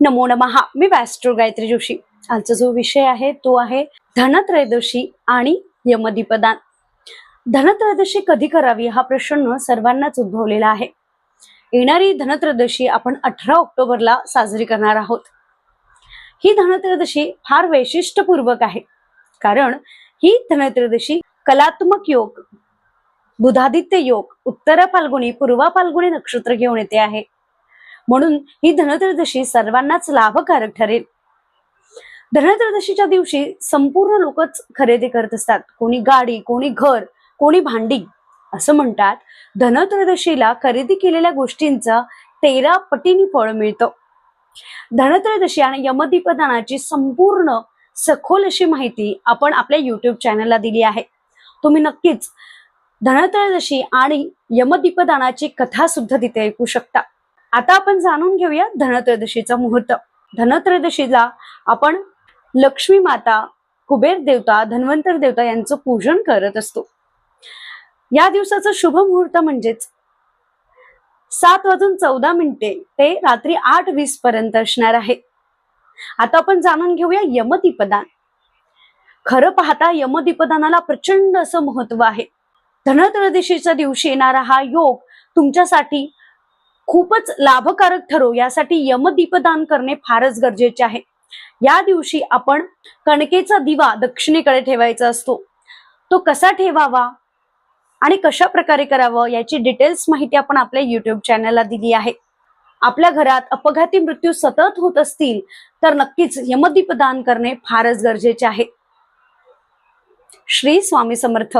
नमो नमहा मी वॅस्ट्रो गायत्री जोशी. आजचा जो विषय आहे तो आहे धनत्रयोदशी आणि यमदीपदान. धनत्रयोदशी कधी करावी हा प्रश्न सर्वांनाच उद्भवलेला आहे. येणारी धनत्रयोदशी आपण अठरा ऑक्टोबरला साजरी करणार आहोत. ही धनत्रयोदशी फार वैशिष्ट्यपूर्वक आहे. कारण ही धनत्रयोदशी कलात्मक योग बुधादित्य योग उत्तरा फाल्गुनी पूर्वा फाल्गुनी नक्षत्र घेऊन येते आहे. म्हणून ही धनत्रयोदशी सर्वांनाच लाभकारक ठरेल. धनत्रयोदशीच्या दिवशी संपूर्ण लोकच खरेदी करत असतात. कोणी गाडी कोणी घर कोणी भांडी. असं म्हणतात धनत्रयोदशीला खरेदी केलेल्या गोष्टींचा तेरा पटीने फळ मिळतं. धनत्रयोदशी आणि यमदीपदानाची संपूर्ण सखोल अशी माहिती आपण आपल्या युट्यूब चॅनलला दिली आहे. तुम्ही नक्कीच धनत्रयोदशी आणि यमदीपदानाची कथा सुद्धा तिथे ऐकू शकता. आता आपण जाणून घेऊया धनत्रयोदशीचा मुहूर्त. धनत्रयोदशीला आपण लक्ष्मी माता कुबेर देवता धन्वंतर देवता यांचं पूजन करत असतो. या दिवसाचं शुभ मुहूर्त म्हणजेच सात वाजून चौदा मिनिटे ते रात्री आठ वीस पर्यंत असणार आहे. आता आपण जाणून घेऊया यमदीपदान. खरं पाहता यमदीपदानाला प्रचंड असं महत्त्व आहे. धनत्रयोदशीच्या दिवशी येणारा हा योग तुमच्यासाठी खूपच लाभकारक ठरो यासाठी यमदीपदान करणे फारच गरजेचे आहे. या दिवशी आपण कणकेचा दिवा दक्षिणेकडे ठेवायचा असतो. तो कसा ठेवावा आणि कशा प्रकारे करावं याची डिटेल्स माहिती आपण आपल्या युट्यूब चॅनलला दिली आहे. आपल्या घरात अपघाती मृत्यू सतत होत असतील तर नक्कीच यमदीपदान करणे फारच गरजेचे आहे. श्री स्वामी समर्थ.